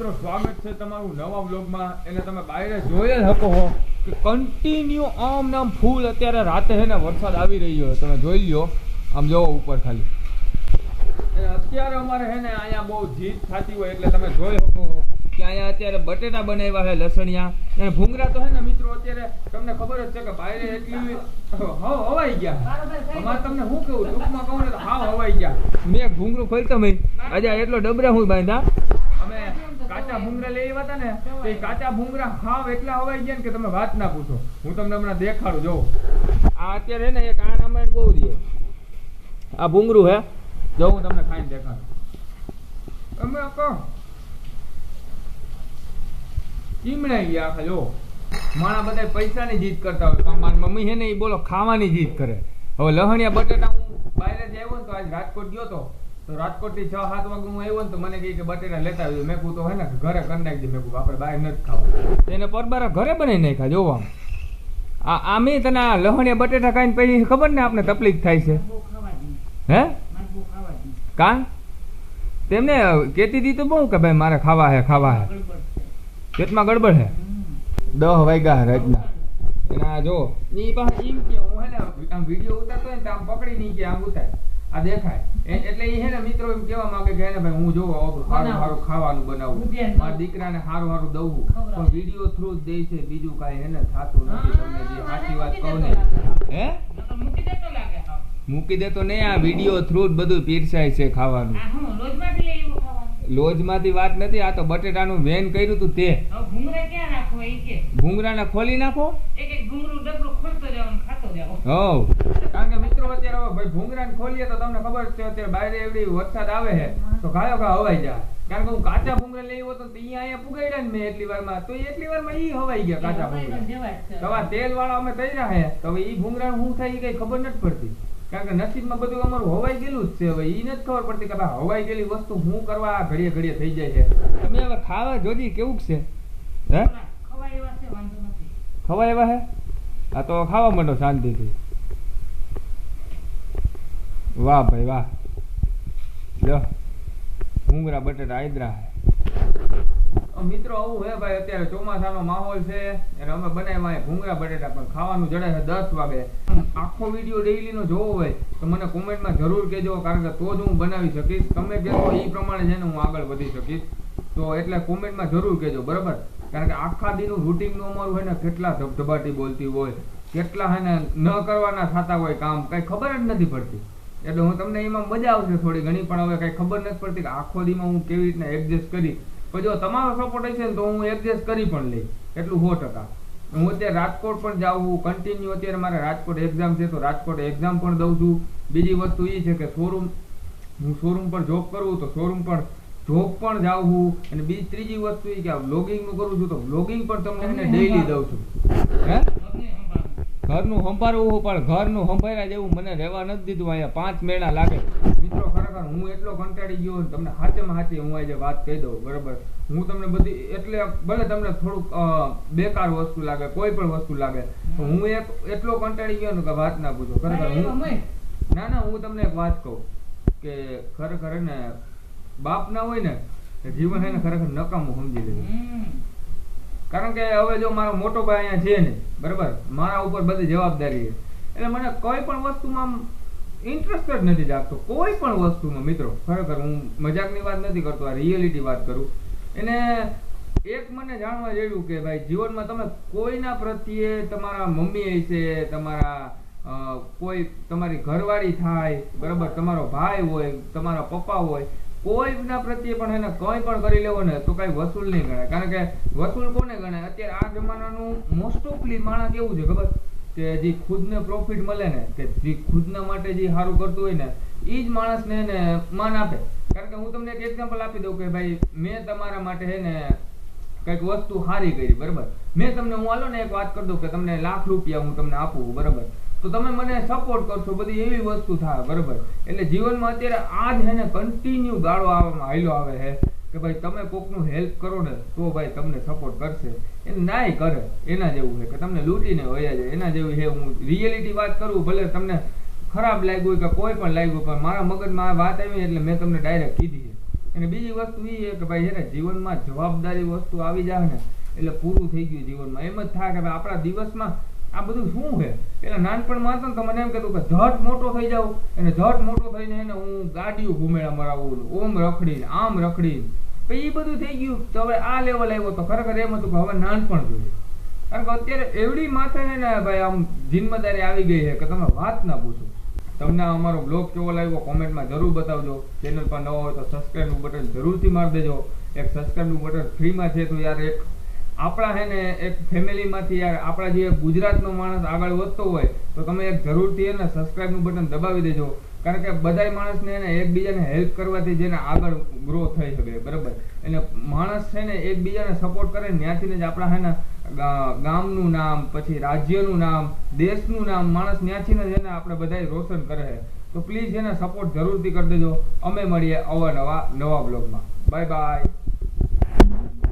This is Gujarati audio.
મિત્રો, સ્વાગત છે તમારું નવા બ્લોગમાં એને તમે બહાર જોઈ જ શકો હો કે કન્ટિન્યુ આમ નામ ફૂલ અત્યારે રાતે છે ને વરસાદ આવી રહ્યો છે. તમે જોઈ લ્યો. આમ જોવો ઉપર ખાલી. અત્યારે અમારે છે ને અહીંયા બહુ જીત થતી હોય એટલે તમે જોઈ શકો હો કે અહીંયા અત્યારે બટેટા બનાવ્યા છે લસણિયા. અને ભૂંગરા તો છે ને મિત્રો, અત્યારે તમને ખબર જ છે કે બહાર એટલી હવ હવાઈ ગયા. અમારે તમને શું કેવું ટૂંકમાં કહું ને હાવ હવાઈ ગયા. મેં ભૂંગળું ખોલતો મેં આજે એટલો ડબરા હું બાંધા. અમે કાચા ભૂંગરા લઈ આવ્યા ને, તો કાચા ભૂંગરા હાવ એટલા હવાઈ ગયા ને કે તમે વાત ના પૂછો. હું તમને હમણાં દેખાડું જો આ અત્યારે ને એક આ નામે બહુ રહે આ ભૂંગરું હે? જો હું તમને ખાઈને દેખાડું. તમે કહો ચીમણાઈ ગયા આખા જો માણા બધા પૈસાની જીત કરતા હોય. મારી મમ્મી છે ને, એ બોલો ખાવાની જીત કરે. હવે લહણિયા બટેટા હું બહાર જ આવ્યો ને, તો આજ રાજકોટ ગયો તો તો રાજકોટથી છ, સાત વાગે હું આવ્યો ને તો મને કહે કે બટેટા લેતા આવજો. મેં કહું તો હે ને ઘરે કરી નાખજે મેં કહું આપણે બહાર નથી ખાવા. એને પરબારા ઘરે બનાવી નાખ્યા, જોવા આ આમે તને આ લહણિયા બટેટા ખાઈને પછી ખબર ને આપણે તકલીફ થાય છે? હે? કા? તેમને કેતી હતી તો બહુ કે ભાઈ મારે ખાવા હે ખાવા હે. પેટમાં ગડબડ હે? દહ વાગ્યા રાતના. અને આ જો એ પાસે એમ કે, હું હે ને આમ વીડિયો ઉતારતો ને આમ પકડી નહીં કે આમ ઉતાર. આ દેખાય. એટલે એ હે ને મિત્રો એમ કેવા માંગે કે હે ને ભાઈ હું જોવો સારું સારું ખાવાનું બનાવું. મારા દીકરાને સારું સારું દઉં. પણ વીડિયો થ્રુ જ દે છે બીજું કાંઈ હે ને થાતું નથી તમને જે સાચી વાત કહું ને. હે. મૂકી દે તો નહીં આ વીડિયો થ્રુ જ બધું પીરસાય છે ખાવાનું. લોજમાંથી વાત નથી આ તો બટેટાનું વેન કર્યું તું તે. ભૂંગરાને ખોલી નાખો. હવ. કારણ કે મિત્રો અત્યારે હવે ભાઈ ભૂંગરાને ખોલીએ તો તમને ખબર છે અત્યારે બહાર એવડી વરસાદ આવે છે. તો ગાયો ગા હવાઈ જાય. કારણ કે હું કાચા ભૂંગરા લઈ આવ્યો તો અહીંયા અહીંયા પુગાડ્યા ને મેં એટલી વારમાં. તો એટલી વારમાં ઈ હવાઈ ગયા કાચા ભૂંગરા તો આ તેલ વાળા અમે રહ્યા છે. તો હવે ઈ ભૂંગરા હું થાય ઈ કઈ ખબર નથી પડતી. કારણ કે નસીબમાં બધું અમારું હવાઈ ગયેલું જ છે. હવે ઈ નથી ખબર પડતી કે ભાઈ હવાઈ ગયેલી વસ્તુ હું કરવા ઘડીએ ઘડીએ થઈ જાય છે. તમે હવે ખાવા જોજી કેવું છે? હે? ખવાય એવા હે આ તો ખાવા માંડો શાંતિથી. વાહ ભાઈ વાહ. લ્યો. ભૂંગરા બટેટા આયદરા મિત્રો, આવું હે ભાઈ, અત્યારે ચોમાસાનો માહોલ છે. અને અમે બનાવ્યા ભૂંગરા બટેટા, પણ ખાવાનું જડે છે દસ વાગે. આખો વીડિયો ડેઈલી નો જોવો હોય, તો મને કોમેન્ટમાં જરૂર કહેજો, કારણ કે તો જ હું બનાવી શકીશ. તમે કહેશો એ પ્રમાણે છે ને હું આગળ વધી શકીશ. તો એટલે કોમેન્ટમાં જરૂર કહેજો, બરાબર? કારણ કે આખા દીનું રૂટીનનું અમારું હોય ને, કેટલા ધબધબાટી બોલતી હોય, કેટલા હે ન કરવાના થતા હોય કામ, કઈ ખબર જ નથી પડતી. એટલે હું તમને એમાં મજા આવશે થોડી ઘણી પણ હવે કઈ ખબર નથી પડતી કે આખો દીમાં હું કેવી રીતના એડજસ્ટ કરી. પણ જો તમારો સપોર્ટ હશે ને તો હું એડજસ્ટ કરી પણ લઈ એટલું સો ટકા. હું અત્યારે રાજકોટ પણ જાઉં છું કન્ટિન્યુ અત્યારે મારે રાજકોટ એક્ઝામ છે તો રાજકોટ એક્ઝામ પણ દઉં છું. બીજી વસ્તુ એ છે કે શોરૂમ હું શોરૂમ પર જોબ કરું તો શોરૂમ પર જોબ પણ જાઉં છું. અને બીજી ત્રીજી વસ્તુ એ કે વ્લોગિંગનું કરું છું તો બ્લોગિંગ પણ તમને ડેઈલી દઉં છું. ઘરનું સંભાળવું પણ ઘરનું સંભાળ્યા જેવું મને રહેવા નથી દીધું અહીંયા. પાંચ મહિના લાગે. મિત્રો ખરેખર હું એટલો કંટાળી ગયો ને તમને હાચેમાં હાચી હું આજે વાત કહી દઉં બરાબર? હું તમને બધી એટલે ભલે તમને થોડુંક બેકાર વસ્તુ લાગે કોઈ પણ વસ્તુ લાગે તો હું એક એટલો કંટાળી ગયો ને કે વાત ના પૂછો. ખરેખર હું ના ના હું તમને એક વાત કહું કે ખરેખર ને બાપ ના હોય ને જીવન હે ને ખરેખર નકામું સમજી લેવું કારણ કે હવે જો મારો મોટો ભાઈ અહીંયા છે ને, બરાબર, મારા ઉપર બધી જવાબદારી છે. એટલે મને કોઈ પણ વસ્તુમાં ઇન્ટરેસ્ટ જ નથી જાગતો. કોઈ પણ વસ્તુમાં, મિત્રો, ખરેખર હું મજાકની વાત નથી કરતો, આ રિયલિટી વાત કરું. એને એક મને જાણવા જેવું કે ભાઈ, જીવનમાં તમે કોઈના પ્રત્યે તમારા મમ્મી હશે તમારા કોઈ તમારી ઘરવાળી થાય, બરાબર, તમારો ભાઈ હોય, તમારા પપ્પા હોય કોઈના પ્રત્યે પણ એને કંઈ પણ કરી લેવો ને તો કાંઈ વસૂલ નહીં ગણાય. કારણ કે વસૂલ કોને ગણાય? અત્યારે આ જમાનાનું મોસ્ટ ઓફલી માણસ એવું છે, ખબર? કે જે ખુદને પ્રોફિટ મળે ને, કે જે ખુદના માટે જે સારું કરતું હોય ને એ જ માણસને એને માન આપે. કારણ કે હું તમને એક એક્ઝામ્પલ આપી દઉં કે ભાઈ, મેં તમારા માટે હે ને કંઈક વસ્તુ સારી કરી, બરાબર? મેં તમને, હું હાલો ને એક વાત કરી દઉં કે તમને લાખ રૂપિયા હું તમને આપું, બરાબર? તો તમે મને સપોર્ટ કરશો, બધી એવી વસ્તુ થાય, બરાબર. એટલે જીવનમાં અત્યારે આ જ એને કન્ટિન્યુ ગાળો આવવામાં હાલ્યો આવે છે કે ભાઈ તમે કોકનું હેલ્પ કરો ને, તો ભાઈ તમને સપોર્ટ કરશે. એ નાય કરે, એના જેવું છે કે તમને લૂંટીને વયા જાય, એના જેવું છે હું રિયલિટી વાત કરું, ભલે તમને ખરાબ લાગ્યું કે કોઈ પણ લાગ્યું પણ મારા મગજમાં આ વાત આવી એટલે મેં તમને ડાયરેક્ટ કીધી છે. અને બીજી વસ્તુ એ કે ભાઈ છે ને, જીવનમાં જવાબદારી વસ્તુ આવી જાય ને, એટલે પૂરું થઈ ગયું જીવનમાં. એમ જ થાય કે આપણા દિવસમાં આ બધું શું છે? પેલા નાનપણમાં હતો ને તો મને એમ કહેતું કે ઝટ મોટો થઈ જાઉં અને ઝટ મોટો થઈને એને હું ગાડીઓ ઘુમેડા મરાવું, ઓમ રખડીને, આમ રખડીને. પછી એ બધું થઈ ગયું. તો હવે આ લેવલ આવ્યો તો ખરેખર એમ હતું કે હવે નાનપણ જોઈએ. કારણ કે અત્યારે એવડી માથે છે ને ભાઈ આમ જિમ્મેદારી આવી ગઈ છે કે તમે વાત ના પૂછો. તમને અમારો બ્લોગ કેવો લાગ્યો કોમેન્ટમાં જરૂર બતાવજો. ચેનલ પર નવો હોય તો સબસ્ક્રાઈબનું બટન જરૂરથી મારી દેજો. એક સબસ્ક્રાઈબનું બટન ફ્રીમાં છે તો યાર એક આપણા છે ને એક ફેમિલીમાંથી યાર આપણા જે ગુજરાતનો માણસ આગળ વધતો હોય, તો તમે એક જરૂરથી એને સબસ્ક્રાઈબનું બટન દબાવી દેજો. કારણ કે બધાય માણસને એને એકબીજાને હેલ્પ કરવાથી જેને આગળ ગ્રો થઈ શકે, બરાબર? એટલે માણસ છે ને એકબીજાને સપોર્ટ કરે ત્યાંથી જ આપણા છે ને ગામનું નામ, પછી રાજ્યનું નામ, દેશનું નામ, માણસ ત્યાંથી જ એને આપણે બધાય રોશન કરે છે તો પ્લીઝ એને સપોર્ટ જરૂરથી કરી દેજો. અમે મળીએ અવાનવા નવા બ્લોગમાં બાય બાય